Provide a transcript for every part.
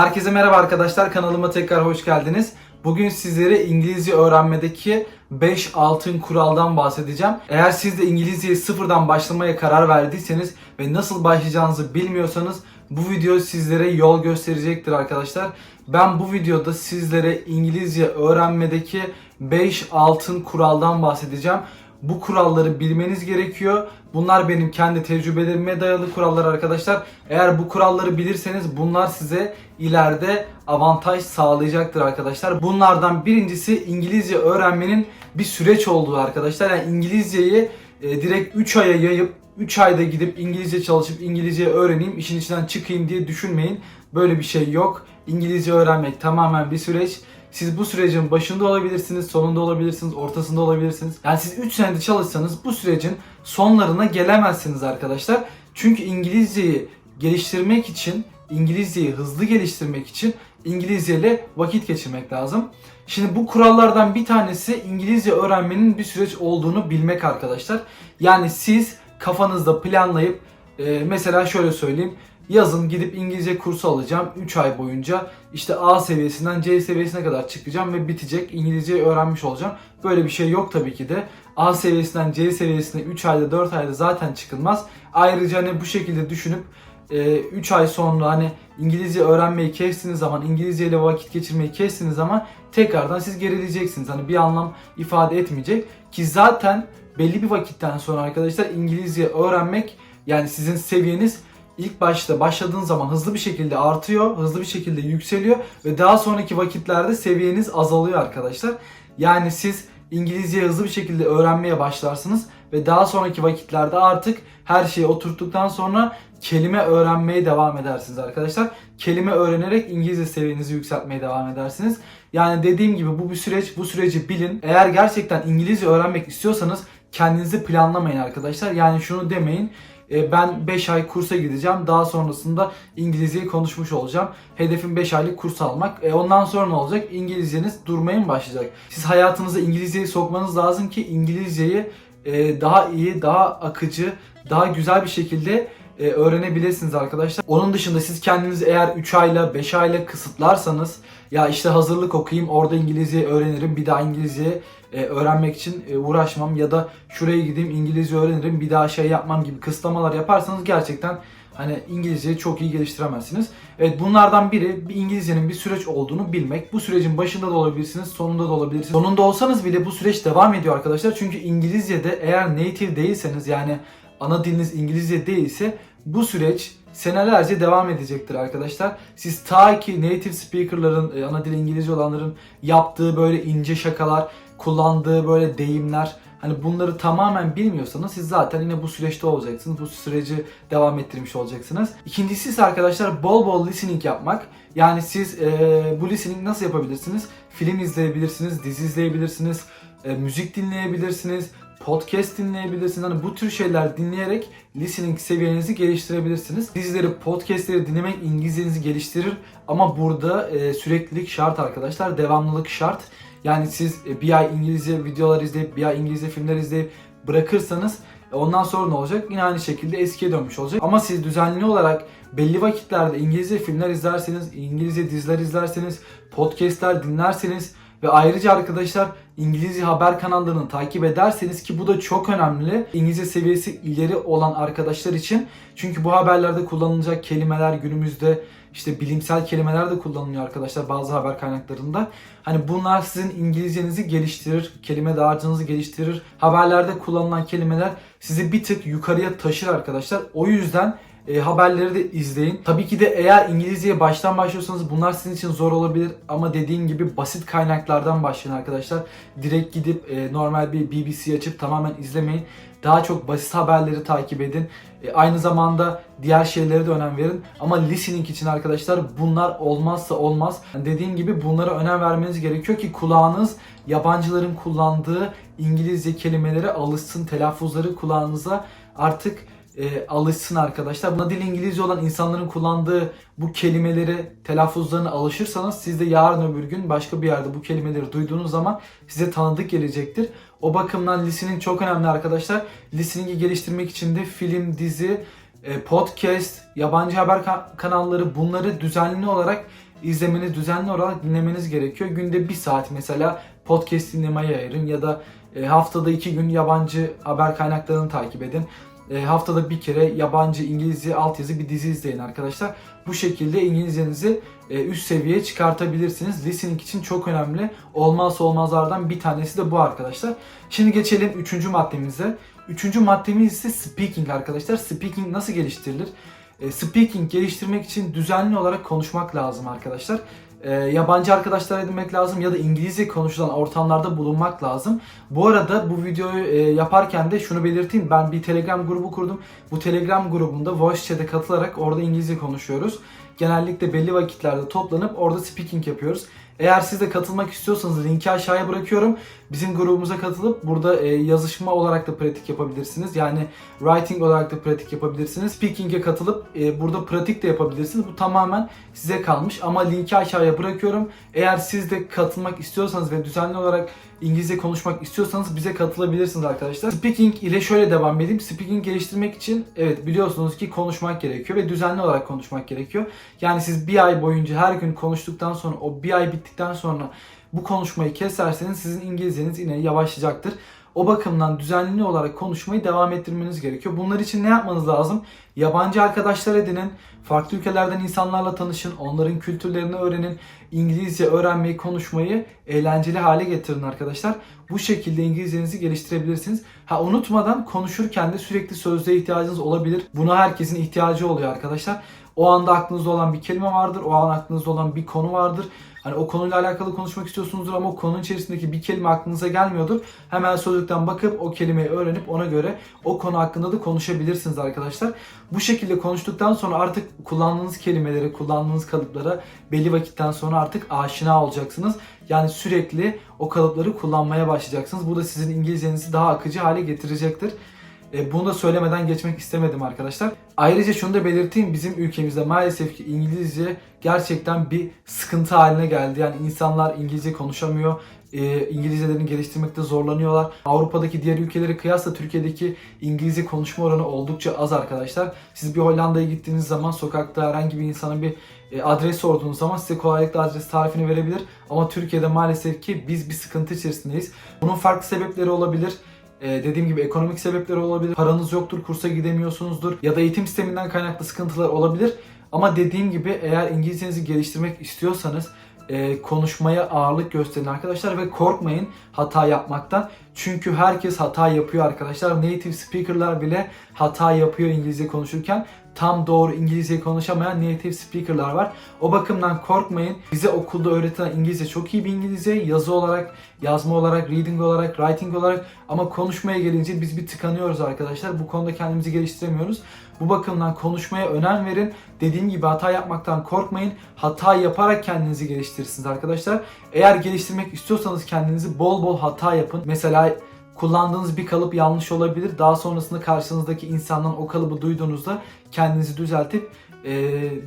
Herkese merhaba arkadaşlar kanalıma tekrar hoş geldiniz. Bugün sizlere İngilizce öğrenmedeki 5 altın kuraldan bahsedeceğim. Eğer siz de İngilizceyi sıfırdan başlamaya karar verdiyseniz ve nasıl başlayacağınızı bilmiyorsanız bu video sizlere yol gösterecektir arkadaşlar. Ben bu videoda sizlere İngilizce öğrenmedeki 5 altın kuraldan bahsedeceğim. Bu kuralları bilmeniz gerekiyor. Bunlar benim kendi tecrübelerime dayalı kurallar arkadaşlar. Eğer bu kuralları bilirseniz bunlar size ileride avantaj sağlayacaktır arkadaşlar. Bunlardan birincisi İngilizce öğrenmenin bir süreç olduğu arkadaşlar. Yani İngilizceyi e, direkt 3 aya yayıp 3 ayda gidip İngilizce çalışıp İngilizce öğreneyim, işin içinden çıkayım diye düşünmeyin. Böyle bir şey yok. İngilizce öğrenmek tamamen bir süreç. Siz bu sürecin başında olabilirsiniz, sonunda olabilirsiniz, ortasında olabilirsiniz. Yani siz 3 senede çalışsanız bu sürecin sonlarına gelemezsiniz arkadaşlar. Çünkü İngilizceyi geliştirmek için, İngilizceyi hızlı geliştirmek için İngilizce ile vakit geçirmek lazım. Şimdi bu kurallardan bir tanesi İngilizce öğrenmenin bir süreç olduğunu bilmek arkadaşlar. Yani siz kafanızda planlayıp e, mesela şöyle söyleyeyim. Yazın gidip İngilizce kursu alacağım 3 ay boyunca. işte A seviyesinden C seviyesine kadar çıkacağım ve bitecek. İngilizceyi öğrenmiş olacağım. Böyle bir şey yok tabii ki de. A seviyesinden C seviyesine 3 ayda 4 ayda zaten çıkılmaz. Ayrıca hani bu şekilde düşünüp 3 ay sonra hani İngilizce öğrenmeyi kestiğiniz zaman, İngilizce ile vakit geçirmeyi kestiğiniz zaman tekrardan siz gerileyeceksiniz. Hani bir anlam ifade etmeyecek. Ki zaten belli bir vakitten sonra arkadaşlar İngilizce öğrenmek yani sizin seviyeniz ilk başta başladığın zaman hızlı bir şekilde artıyor, hızlı bir şekilde yükseliyor ve daha sonraki vakitlerde seviyeniz azalıyor arkadaşlar. Yani siz İngilizceyi hızlı bir şekilde öğrenmeye başlarsınız ve daha sonraki vakitlerde artık her şeyi oturttuktan sonra kelime öğrenmeye devam edersiniz arkadaşlar. Kelime öğrenerek İngilizce seviyenizi yükseltmeye devam edersiniz. Yani dediğim gibi bu bir süreç. Bu süreci bilin. Eğer gerçekten İngilizce öğrenmek istiyorsanız kendinizi planlamayın arkadaşlar. Yani şunu demeyin. "E, Ben 5 ay kursa gideceğim. Daha sonrasında İngilizceyi konuşmuş olacağım. Hedefim 5 aylık kurs almak. E ondan sonra ne olacak? İngilizceniz durmaya mı başlayacak? Siz hayatınıza İngilizceyi sokmanız lazım ki İngilizceyi e, daha iyi, daha akıcı, daha güzel bir şekilde e, öğrenebilirsiniz arkadaşlar. Onun dışında siz kendinizi eğer 3 ayla 5 ayla kısıtlarsanız ya işte hazırlık okuyayım orada İngilizce öğrenirim bir daha İngilizce e, öğrenmek için e, uğraşmam ya da şuraya gideyim İngilizce öğrenirim bir daha şey yapmam gibi kısıtlamalar yaparsanız gerçekten hani İngilizceyi çok iyi geliştiremezsiniz. Evet bunlardan biri bir İngilizcenin bir süreç olduğunu bilmek. Bu sürecin başında da olabilirsiniz, sonunda da olabilirsiniz. Sonunda olsanız bile bu süreç devam ediyor arkadaşlar. Çünkü İngilizce'de eğer native değilseniz yani ana diliniz İngilizce değilse bu süreç senelerce devam edecektir arkadaşlar. Siz ta ki native speakerların, e, ana dili İngilizce olanların yaptığı böyle ince şakalar, kullandığı böyle deyimler Hani bunları tamamen bilmiyorsanız siz zaten yine bu süreçte olacaksınız. Bu süreci devam ettirmiş olacaksınız. İkincisi ise arkadaşlar bol bol listening yapmak. Yani siz e, bu listening nasıl yapabilirsiniz? Film izleyebilirsiniz, dizi izleyebilirsiniz, e, müzik dinleyebilirsiniz, podcast dinleyebilirsiniz. Hani bu tür şeyler dinleyerek listening seviyenizi geliştirebilirsiniz. Dizileri, podcastleri dinlemek İngilizcenizi geliştirir ama burada e, süreklilik şart arkadaşlar. Devamlılık şart. Yani siz e, bir ay İngilizce videolar izleyip, bir ay İngilizce filmler izleyip bırakırsanız e, ondan sonra ne olacak? Yine aynı şekilde eskiye dönmüş olacak. Ama siz düzenli olarak belli vakitlerde İngilizce filmler izlerseniz, İngilizce diziler izlerseniz, podcastler dinlerseniz ve ayrıca arkadaşlar İngilizce haber kanallarını takip ederseniz ki bu da çok önemli. İngilizce seviyesi ileri olan arkadaşlar için. Çünkü bu haberlerde kullanılacak kelimeler günümüzde işte bilimsel kelimeler de kullanılıyor arkadaşlar bazı haber kaynaklarında. Hani bunlar sizin İngilizcenizi geliştirir, kelime dağarcığınızı geliştirir. Haberlerde kullanılan kelimeler sizi bir tık yukarıya taşır arkadaşlar. O yüzden e, haberleri de izleyin. Tabii ki de eğer İngilizceye baştan başlıyorsanız bunlar sizin için zor olabilir ama dediğim gibi basit kaynaklardan başlayın arkadaşlar. Direkt gidip e, normal bir BBC açıp tamamen izlemeyin. Daha çok basit haberleri takip edin. E, aynı zamanda diğer şeylere de önem verin. Ama listening için arkadaşlar bunlar olmazsa olmaz. Yani dediğim gibi bunlara önem vermeniz gerekiyor ki kulağınız yabancıların kullandığı İngilizce kelimelere alışsın. Telaffuzları kulağınıza artık e, alışsın arkadaşlar. Buna dil İngilizce olan insanların kullandığı bu kelimeleri, telaffuzlarına alışırsanız siz de yarın öbür gün başka bir yerde bu kelimeleri duyduğunuz zaman size tanıdık gelecektir. O bakımdan listening çok önemli arkadaşlar. Listening'i geliştirmek için de film, dizi, e, podcast, yabancı haber ka- kanalları bunları düzenli olarak izlemeniz, düzenli olarak dinlemeniz gerekiyor. Günde bir saat mesela podcast dinlemeye ayırın ya da e, haftada iki gün yabancı haber kaynaklarını takip edin. E, haftada bir kere yabancı İngilizce altyazı bir dizi izleyin arkadaşlar. Bu şekilde İngilizcenizi e, üst seviyeye çıkartabilirsiniz. Listening için çok önemli. Olmazsa olmazlardan bir tanesi de bu arkadaşlar. Şimdi geçelim üçüncü maddemize. Üçüncü maddemiz ise speaking arkadaşlar. Speaking nasıl geliştirilir? E, speaking geliştirmek için düzenli olarak konuşmak lazım arkadaşlar. E, yabancı arkadaşlar edinmek lazım ya da İngilizce konuşulan ortamlarda bulunmak lazım. Bu arada bu videoyu e, yaparken de şunu belirteyim. Ben bir Telegram grubu kurdum. Bu Telegram grubunda voice chat'e katılarak orada İngilizce konuşuyoruz. Genellikle belli vakitlerde toplanıp orada speaking yapıyoruz. Eğer siz de katılmak istiyorsanız linki aşağıya bırakıyorum. Bizim grubumuza katılıp burada e, yazışma olarak da pratik yapabilirsiniz. Yani writing olarak da pratik yapabilirsiniz. Speaking'e katılıp e, burada pratik de yapabilirsiniz. Bu tamamen size kalmış ama linki aşağıya bırakıyorum. Eğer siz de katılmak istiyorsanız ve düzenli olarak İngilizce konuşmak istiyorsanız bize katılabilirsiniz arkadaşlar. Speaking ile şöyle devam edeyim. Speaking geliştirmek için evet biliyorsunuz ki konuşmak gerekiyor ve düzenli olarak konuşmak gerekiyor. Yani siz bir ay boyunca her gün konuştuktan sonra o bir ay bittikten sonra bu konuşmayı keserseniz sizin İngilizceniz yine yavaşlayacaktır. O bakımdan düzenli olarak konuşmayı devam ettirmeniz gerekiyor. Bunlar için ne yapmanız lazım? Yabancı arkadaşlar edinin, farklı ülkelerden insanlarla tanışın, onların kültürlerini öğrenin, İngilizce öğrenmeyi, konuşmayı eğlenceli hale getirin arkadaşlar. Bu şekilde İngilizcenizi geliştirebilirsiniz. Ha unutmadan konuşurken de sürekli sözlüğe ihtiyacınız olabilir. Buna herkesin ihtiyacı oluyor arkadaşlar. O anda aklınızda olan bir kelime vardır, o an aklınızda olan bir konu vardır. Hani o konuyla alakalı konuşmak istiyorsunuzdur ama o konunun içerisindeki bir kelime aklınıza gelmiyordur. Hemen sözlükten bakıp o kelimeyi öğrenip ona göre o konu hakkında da konuşabilirsiniz arkadaşlar. Bu şekilde konuştuktan sonra artık kullandığınız kelimeleri, kullandığınız kalıplara belli vakitten sonra artık aşina olacaksınız. Yani sürekli o kalıpları kullanmaya başlayacaksınız. Bu da sizin İngilizcenizi daha akıcı hale getirecektir. E, bunu da söylemeden geçmek istemedim arkadaşlar. Ayrıca şunu da belirteyim. Bizim ülkemizde maalesef ki İngilizce gerçekten bir sıkıntı haline geldi. Yani insanlar İngilizce konuşamıyor. E, İngilizcelerini geliştirmekte zorlanıyorlar. Avrupa'daki diğer ülkelere kıyasla Türkiye'deki İngilizce konuşma oranı oldukça az arkadaşlar. Siz bir Hollanda'ya gittiğiniz zaman sokakta herhangi bir insana bir e, adres sorduğunuz zaman size kolaylıkla adres tarifini verebilir. Ama Türkiye'de maalesef ki biz bir sıkıntı içerisindeyiz. Bunun farklı sebepleri olabilir. Ee, dediğim gibi ekonomik sebepleri olabilir. Paranız yoktur, kursa gidemiyorsunuzdur ya da eğitim sisteminden kaynaklı sıkıntılar olabilir. Ama dediğim gibi eğer İngilizcenizi geliştirmek istiyorsanız e, konuşmaya ağırlık gösterin arkadaşlar ve korkmayın hata yapmaktan. Çünkü herkes hata yapıyor arkadaşlar. Native speaker'lar bile hata yapıyor İngilizce konuşurken. Tam doğru İngilizce konuşamayan native speaker'lar var. O bakımdan korkmayın. Bize okulda öğretilen İngilizce çok iyi bir İngilizce. Yazı olarak, yazma olarak, reading olarak, writing olarak ama konuşmaya gelince biz bir tıkanıyoruz arkadaşlar. Bu konuda kendimizi geliştiremiyoruz. Bu bakımdan konuşmaya önem verin. Dediğim gibi hata yapmaktan korkmayın. Hata yaparak kendinizi geliştirirsiniz arkadaşlar. Eğer geliştirmek istiyorsanız kendinizi bol bol hata yapın. Mesela kullandığınız bir kalıp yanlış olabilir. Daha sonrasında karşınızdaki insandan o kalıbı duyduğunuzda kendinizi düzeltip e,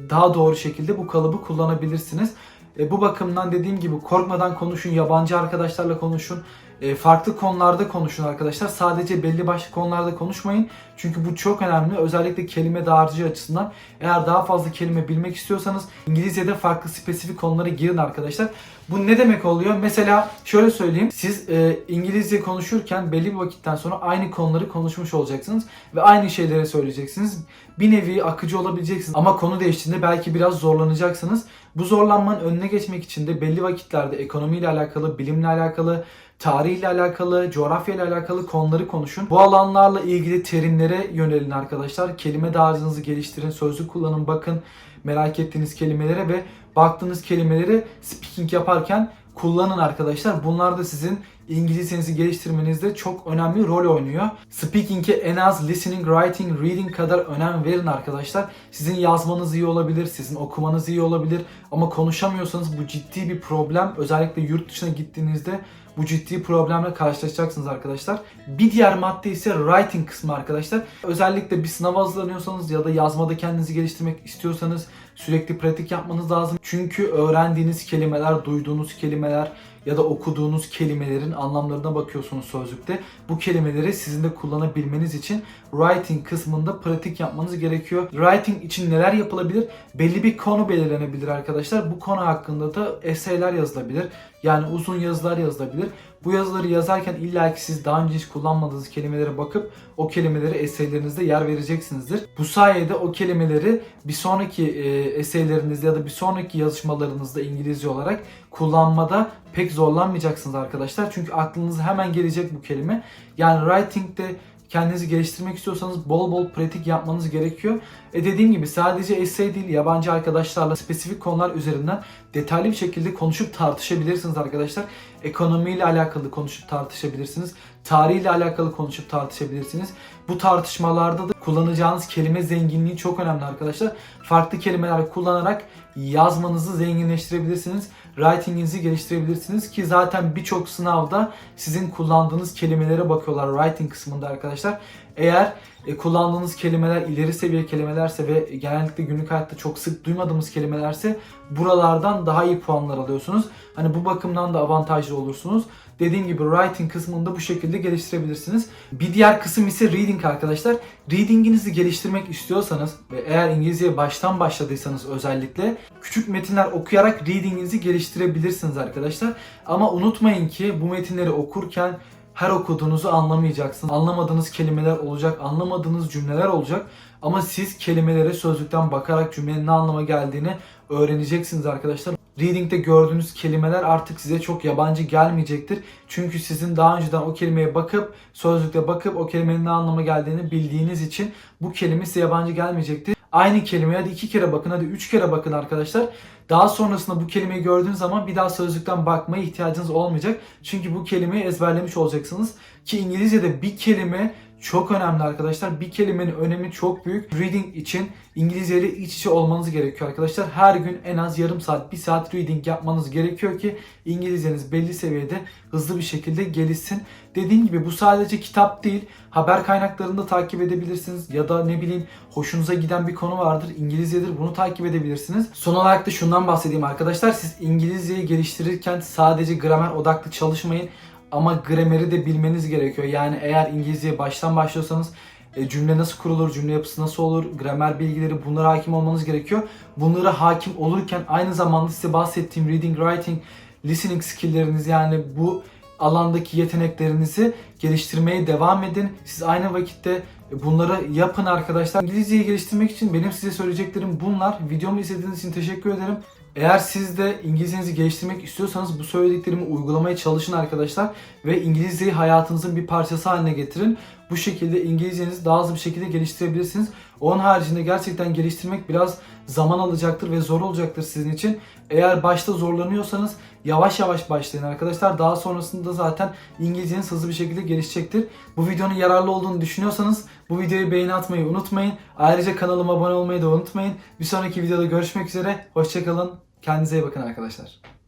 daha doğru şekilde bu kalıbı kullanabilirsiniz. E, bu bakımdan dediğim gibi korkmadan konuşun, yabancı arkadaşlarla konuşun, e, farklı konularda konuşun arkadaşlar. Sadece belli başlı konularda konuşmayın. Çünkü bu çok önemli. Özellikle kelime dağarcığı açısından. Eğer daha fazla kelime bilmek istiyorsanız İngilizce'de farklı spesifik konulara girin arkadaşlar. Bu ne demek oluyor? Mesela şöyle söyleyeyim. Siz e, İngilizce konuşurken belli bir vakitten sonra aynı konuları konuşmuş olacaksınız ve aynı şeyleri söyleyeceksiniz. Bir nevi akıcı olabileceksiniz ama konu değiştiğinde belki biraz zorlanacaksınız. Bu zorlanmanın önüne geçmek için de belli vakitlerde ekonomiyle alakalı, bilimle alakalı, tarihle alakalı, coğrafyayla alakalı konuları konuşun. Bu alanlarla ilgili terimlere yönelin arkadaşlar. Kelime dağarcığınızı geliştirin, sözlük kullanın, bakın merak ettiğiniz kelimelere ve baktığınız kelimeleri speaking yaparken kullanın arkadaşlar. Bunlar da sizin İngilizcenizi geliştirmenizde çok önemli rol oynuyor. Speaking'e en az listening, writing, reading kadar önem verin arkadaşlar. Sizin yazmanız iyi olabilir, sizin okumanız iyi olabilir ama konuşamıyorsanız bu ciddi bir problem. Özellikle yurt dışına gittiğinizde bu ciddi problemle karşılaşacaksınız arkadaşlar. Bir diğer madde ise writing kısmı arkadaşlar. Özellikle bir sınava hazırlanıyorsanız ya da yazmada kendinizi geliştirmek istiyorsanız sürekli pratik yapmanız lazım. Çünkü öğrendiğiniz kelimeler, duyduğunuz kelimeler, ya da okuduğunuz kelimelerin anlamlarına bakıyorsunuz sözlükte. Bu kelimeleri sizin de kullanabilmeniz için writing kısmında pratik yapmanız gerekiyor. Writing için neler yapılabilir? Belli bir konu belirlenebilir arkadaşlar. Bu konu hakkında da eseyler yazılabilir. Yani uzun yazılar yazılabilir. Bu yazıları yazarken illa ki siz daha önce hiç kullanmadığınız kelimelere bakıp o kelimeleri eseylerinizde yer vereceksinizdir. Bu sayede o kelimeleri bir sonraki e, eseylerinizde ya da bir sonraki yazışmalarınızda İngilizce olarak kullanmada pek zorlanmayacaksınız arkadaşlar. Çünkü aklınıza hemen gelecek bu kelime. Yani writing'de kendinizi geliştirmek istiyorsanız bol bol pratik yapmanız gerekiyor. E dediğim gibi sadece essay değil yabancı arkadaşlarla spesifik konular üzerinden detaylı bir şekilde konuşup tartışabilirsiniz arkadaşlar. Ekonomiyle alakalı konuşup tartışabilirsiniz. Tarihiyle alakalı konuşup tartışabilirsiniz. Bu tartışmalarda da kullanacağınız kelime zenginliği çok önemli arkadaşlar. Farklı kelimeler kullanarak yazmanızı zenginleştirebilirsiniz. Writing'inizi geliştirebilirsiniz ki zaten birçok sınavda sizin kullandığınız kelimelere bakıyorlar writing kısmında arkadaşlar. Eğer e, kullandığınız kelimeler ileri seviye kelimelerse ve genellikle günlük hayatta çok sık duymadığımız kelimelerse buralardan daha iyi puanlar alıyorsunuz. Hani bu bakımdan da avantajlı olursunuz. Dediğim gibi writing kısmını da bu şekilde geliştirebilirsiniz. Bir diğer kısım ise reading arkadaşlar. Reading'inizi geliştirmek istiyorsanız ve eğer İngilizceye baştan başladıysanız özellikle küçük metinler okuyarak reading'inizi geliştirebilirsiniz arkadaşlar. Ama unutmayın ki bu metinleri okurken her okuduğunuzu anlamayacaksınız. Anlamadığınız kelimeler olacak, anlamadığınız cümleler olacak. Ama siz kelimelere sözlükten bakarak cümlenin ne anlama geldiğini öğreneceksiniz arkadaşlar. Reading'de gördüğünüz kelimeler artık size çok yabancı gelmeyecektir. Çünkü sizin daha önceden o kelimeye bakıp, sözlükte bakıp o kelimenin ne anlama geldiğini bildiğiniz için bu kelime size yabancı gelmeyecektir. Aynı kelimeye hadi iki kere bakın, hadi üç kere bakın arkadaşlar. Daha sonrasında bu kelimeyi gördüğünüz zaman bir daha sözlükten bakmaya ihtiyacınız olmayacak. Çünkü bu kelimeyi ezberlemiş olacaksınız. Ki İngilizce'de bir kelime çok önemli arkadaşlar. Bir kelimenin önemi çok büyük. Reading için İngilizce ile iç içe olmanız gerekiyor arkadaşlar. Her gün en az yarım saat, bir saat reading yapmanız gerekiyor ki İngilizceniz belli seviyede hızlı bir şekilde gelişsin. Dediğim gibi bu sadece kitap değil. Haber kaynaklarında takip edebilirsiniz. Ya da ne bileyim hoşunuza giden bir konu vardır. İngilizcedir bunu takip edebilirsiniz. Son olarak da şundan bahsedeyim arkadaşlar. Siz İngilizceyi geliştirirken sadece gramer odaklı çalışmayın ama grameri de bilmeniz gerekiyor. Yani eğer İngilizceye baştan başlıyorsanız e, cümle nasıl kurulur, cümle yapısı nasıl olur, gramer bilgileri bunlara hakim olmanız gerekiyor. Bunlara hakim olurken aynı zamanda size bahsettiğim reading, writing, listening skill'leriniz yani bu alandaki yeteneklerinizi geliştirmeye devam edin. Siz aynı vakitte bunları yapın arkadaşlar. İngilizceyi geliştirmek için benim size söyleyeceklerim bunlar. Videomu izlediğiniz için teşekkür ederim. Eğer siz de İngilizcenizi geliştirmek istiyorsanız bu söylediklerimi uygulamaya çalışın arkadaşlar ve İngilizceyi hayatınızın bir parçası haline getirin. Bu şekilde İngilizcenizi daha hızlı bir şekilde geliştirebilirsiniz. Onun haricinde gerçekten geliştirmek biraz zaman alacaktır ve zor olacaktır sizin için. Eğer başta zorlanıyorsanız yavaş yavaş başlayın arkadaşlar. Daha sonrasında zaten İngilizceniz hızlı bir şekilde gelişecektir. Bu videonun yararlı olduğunu düşünüyorsanız bu videoyu beğeni atmayı unutmayın. Ayrıca kanalıma abone olmayı da unutmayın. Bir sonraki videoda görüşmek üzere. Hoşçakalın. Kendinize iyi bakın arkadaşlar.